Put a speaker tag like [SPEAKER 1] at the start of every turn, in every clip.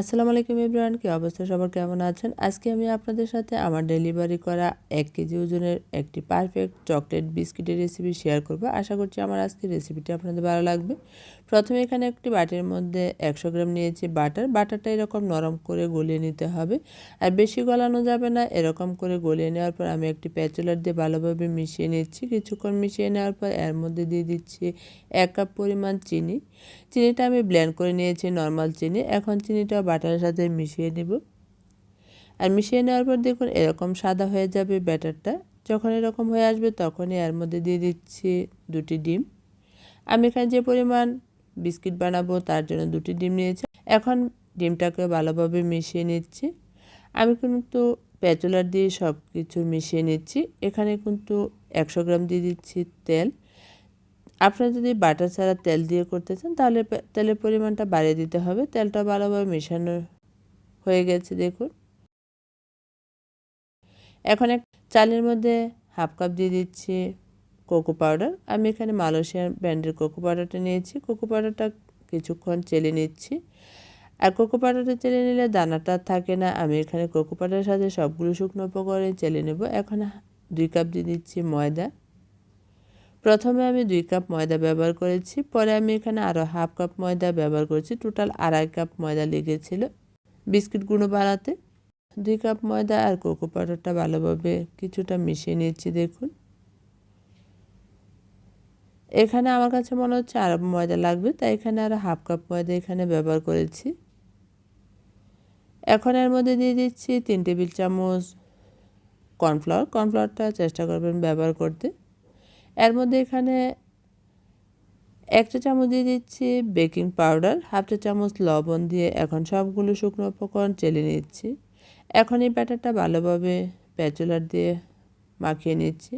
[SPEAKER 1] আসসালামু আলাইকুম ইব্রাহান কি অবস্থা? সবার কেমন আছেন? আজকে আমি আপনাদের সাথে আমার ডেলিভারি করা এক কেজি ওজনের একটি পারফেক্ট চকলেট বিস্কিটের রেসিপি শেয়ার করব। আশা করছি আমার আজকের রেসিপিটি আপনাদের ভালো লাগবে। প্রথমে এখানে একটি বাটির মধ্যে একশো গ্রাম নিয়েছি বাটার। বাটারটা এরকম নরম করে গলিয়ে নিতে হবে। আর বেশি গলানো যাবে না, এরকম করে গলিয়ে নেওয়ার পর আমি একটি প্যাচুলার দিয়ে ভালোভাবে মিশিয়ে নিচ্ছি। কিছুক্ষণ মিশিয়ে নেওয়ার পর এর মধ্যে দিয়ে দিচ্ছি এক কাপ পরিমাণ চিনি। চিনিটা আমি ব্লেন্ড করে নিয়েছি নর্মাল চিনি। এখন চিনিটা বাটারের সাথে মিশিয়ে নেব। আর মিশিয়ে নেওয়ার পর দেখুন এরকম সাদা হয়ে যাবে ব্যাটারটা। যখন এরকম হয়ে আসবে তখনই এর মধ্যে দিয়ে দিচ্ছি দুটি ডিম। আমি এখানে যে পরিমাণ বিস্কিট বানাবো তার জন্য দুটি ডিম নিয়েছি। এখন ডিমটাকে ভালোভাবে মিশিয়ে নিচ্ছি। আমি কিন্তু প্যাচুলার দিয়ে সব কিছু মিশিয়ে নিচ্ছি। এখানে কিন্তু একশো গ্রাম দিয়ে দিচ্ছি তেল। আপনারা যদি বাটার ছাড়া তেল দিয়ে করতে চান, তাহলে তেলের পরিমাণটা বাড়িয়ে দিতে হবে। তেলটা ভালোভাবে মেশানো হয়ে গেছে, দেখুন। এখন এক চালের মধ্যে হাফ কাপ দিয়ে দিচ্ছি কোকো পাউডার। আমি এখানে মালয়েশিয়ার ব্র্যান্ডের কোকো পাউডারটা নিয়েছি। কোকো পাউডারটা কিছুক্ষণ চেলে নিচ্ছি। আর কোকো পাউডারটা চেলে নিলে দানাটা থাকে না। আমি এখানে কোকো পাউডারের সাথে সবগুলো শুকনো উপকরণে চেলে নেব। এখন দুই কাপ দিয়ে দিচ্ছি ময়দা। প্রথমে আমি দুই কাপ ময়দা ব্যবহার করেছি, পরে আমি এখানে আরও হাফ কাপ ময়দা ব্যবহার করেছি, টোটাল আড়াই কাপ ময়দা লেগেছিল বিস্কিট গুঁড়ো বানাতে। দুই কাপ ময়দা আর কোকো পাউডারটা ভালোভাবে কিছুটা মিশিয়ে নিচ্ছি, দেখুন। এখানে আমার কাছে মনে হচ্ছে আরও ময়দা লাগবে, তাই এখানে আরও হাফ কাপ ময়দা এখানে ব্যবহার করেছি। এখন এর মধ্যে দিয়ে দিচ্ছি তিন টেবিল চামচ কর্নফ্লাওয়ার, কর্নফ্লাওয়ারটা চেষ্টা করবেন ব্যবহার করতে। এর মধ্যে এখানে এক চা চামচ দিয়ে দিচ্ছি বেকিং পাউডার, হাফ চা চামচ লবণ দিয়ে এখন সবগুলো শুকনো উপকরণ চেলে নিচ্ছি। এখন এই ব্যাটারটা ভালোভাবে প্যাচুলার দিয়ে মাখিয়ে নিচ্ছি।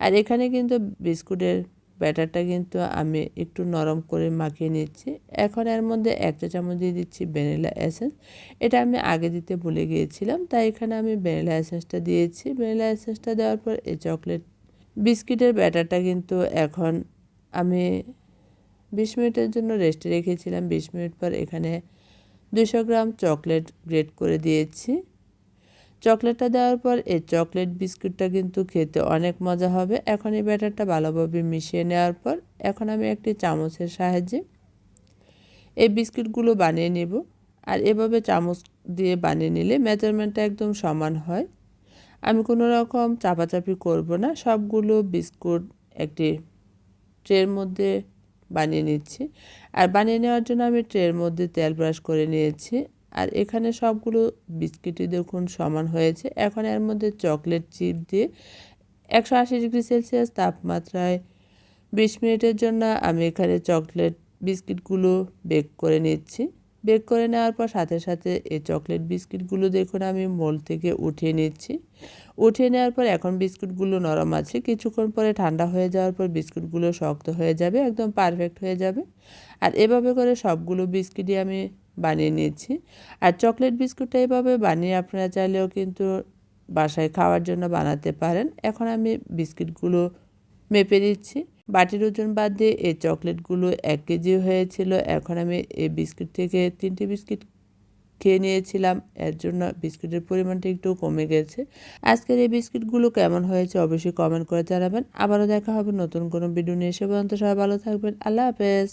[SPEAKER 1] আর এখানে কিন্তু বিস্কুটের ব্যাটারটা কিন্তু আমি একটু নরম করে মাখিয়ে নিচ্ছি। এখন এর মধ্যে এক চা চামচ দিয়ে দিচ্ছি ভ্যানিলা এসেন্স। এটা আমি আগে দিতে ভুলে গিয়েছিলাম, তাই এখানে আমি ভ্যানিলা এসেন্সটা দিয়েছি। ভ্যানিলা এসেন্সটা দেওয়ার পর এই চকলেট বিস্কিটের ব্যাটারটা কিন্তু এখন আমি বিশ মিনিটের জন্য রেস্টে রেখেছিলাম। বিশ মিনিট পর এখানে দুশো গ্রাম চকলেট গ্রেট করে দিয়েছি। চকলেটটা দেওয়ার পর এই চকলেট বিস্কুটটা কিন্তু খেতে অনেক মজা হবে। এখন এই ব্যাটারটা ভালোভাবে মিশিয়ে নেওয়ার পর এখন আমি একটি চামচের সাহায্যে এই বিস্কিটগুলো বানিয়ে নেব। আর এভাবে চামচ দিয়ে বানিয়ে নিলে মেজারমেন্টটা একদম সমান হয়। আমি কোনো রকম চাপাচাপি করব না। সবগুলো বিস্কুট একটি ট্রের মধ্যে বানিয়ে নিচ্ছি। আর বানিয়ে নেওয়ার জন্য আমি ট্রের মধ্যে তেল ব্রাশ করে নিয়েছি। আর এখানে সবগুলো বিস্কিটই দেখুন সমান হয়েছে। এখন এর মধ্যে চকলেট চিপ দিয়ে একশো আশি ডিগ্রি সেলসিয়াস তাপমাত্রায় বিশ মিনিটের জন্য আমি এখানে চকলেট বিস্কিটগুলো বেক করে নিচ্ছি। বেক করে নেওয়ার পর সাথে সাথে এই চকলেট বিস্কিটগুলো দেখুন আমি মোল থেকে উঠিয়ে নিচ্ছি। উঠিয়ে নেওয়ার পর এখন বিস্কুটগুলো নরম আছে। কিছুক্ষণ পরে ঠান্ডা হয়ে যাওয়ার পর বিস্কুটগুলো শক্ত হয়ে যাবে, একদম পারফেক্ট হয়ে যাবে। আর এভাবে করে সবগুলো বিস্কিটই আমি বানিয়ে নিয়েছি আর চকলেট বিস্কুটটা এভাবে বানিয়ে আপনারা চাইলেও কিন্তু বাসায় খাওয়ার জন্য বানাতে পারেন। এখন আমি বিস্কিটগুলো মেপে দিচ্ছি। বাটির ওজন বাদ দিয়ে এই চকলেটগুলো এক কেজি হয়েছিল। এখন আমি এই বিস্কিট থেকে তিনটি বিস্কিট খেয়ে নিয়েছিলাম। এর জন্য বিস্কিটের পরিমাণটা একটু কমে গেছে। আজকের এই বিস্কিটগুলো কেমন হয়েছে অবশ্যই কমেন্ট করে জানাবেন। আবারও দেখা হবে নতুন কোনো ভিডিও নিয়ে। এসে পর্যন্ত সবাই ভালো থাকবেন। আল্লাহ হাফেজ।